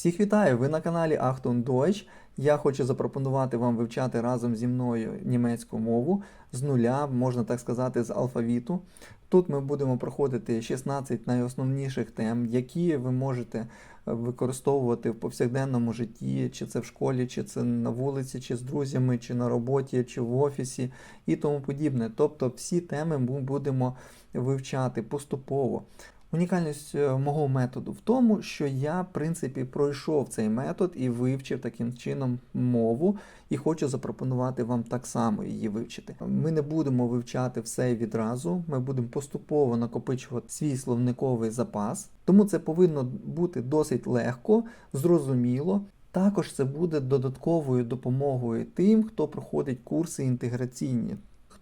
Всіх вітаю! Ви на каналі Achtung Deutsch. Я хочу запропонувати вам вивчати разом зі мною німецьку мову з нуля, можна так сказати, з алфавіту. Тут ми будемо проходити 16 найосновніших тем, які ви можете е, використовувати в повсякденному житті, чи це в школі, чи це на вулиці, чи з друзями, чи на роботі, чи в офісі і тому подібне. Тобто всі теми ми будемо вивчати поступово. Унікальність е, мого методу в тому, що я, в принципі, пройшов цей метод і вивчив таким чином мову, і хочу запропонувати вам так само її вивчити. Ми не будемо вивчати все відразу, ми будемо поступово накопичувати свій словниковий запас, тому це повинно бути досить легко, зрозуміло. Також це буде додатковою допомогою тим, хто проходить курси інтеграційні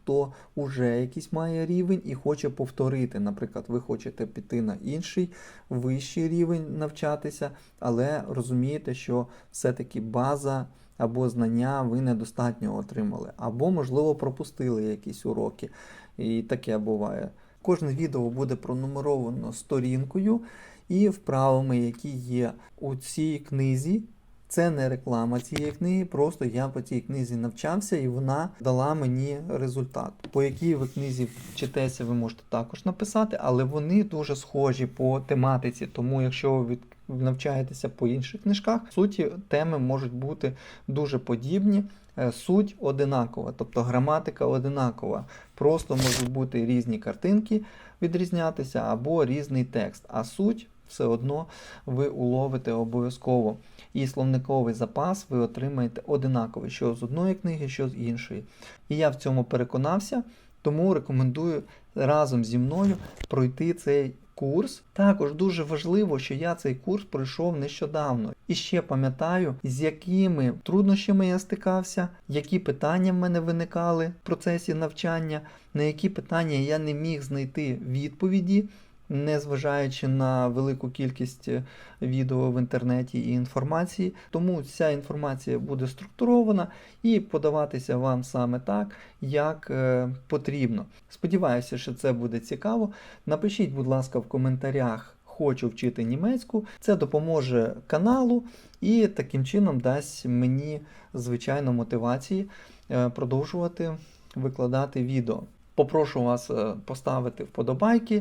хто вже якийсь має рівень і хоче повторити. Наприклад, ви хочете піти на інший вищий рівень навчатися, але розумієте, що все-таки база або знання ви недостатньо отримали, або, можливо, пропустили якісь уроки. І таке буває. Кожне відео буде пронумеровано сторінкою і вправами, які є у цій книзі. Це не реклама цієї книги, просто я по цій книзі навчався і вона дала мені результат. По якій ви книзі вчитеся, ви можете також написати, але вони дуже схожі по тематиці. Тому, якщо ви від- навчаєтеся по інших книжках, суті, теми можуть бути дуже подібні. е, Суть одинакова, тобто граматика одинакова. Просто можуть бути різні картинки відрізнятися або різний текст, а суть все одно ви уловите обов'язково. І словниковий запас ви отримаєте одинаковий, що з одної книги, що з іншої. І я в цьому переконався, тому рекомендую разом зі мною пройти цей курс. Також дуже важливо, що я цей курс пройшов нещодавно. І ще пам'ятаю, з якими труднощами я стикався, які питання в мене виникали в процесі навчання, на які питання я не міг знайти відповіді незважаючи на велику кількість е, відео в інтернеті і інформації. Тому ця інформація буде структурована і подаватися вам саме так, як е, потрібно. Сподіваюся, що це буде цікаво. Напишіть, будь ласка, в коментарях. Хочу вчити німецьку, це допоможе каналу і таким чином дасть мені звичайно мотивації е, продовжувати викладати відео. Попрошу вас поставити вподобайки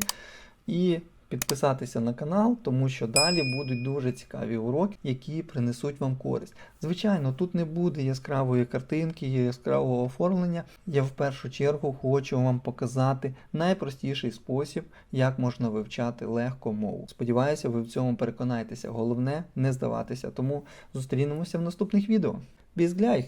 і підписатися на канал, тому що далі будуть дуже цікаві уроки, які принесуть вам користь. Звичайно, тут не буде яскравої картинки, яскравого оформлення. Я в першу чергу хочу вам показати найпростіший спосіб, як можна вивчати легко мову. Сподіваюся, ви в цьому переконаєтеся. Головне не здаватися. Тому зустрінемося в наступних відео. Bis gleich!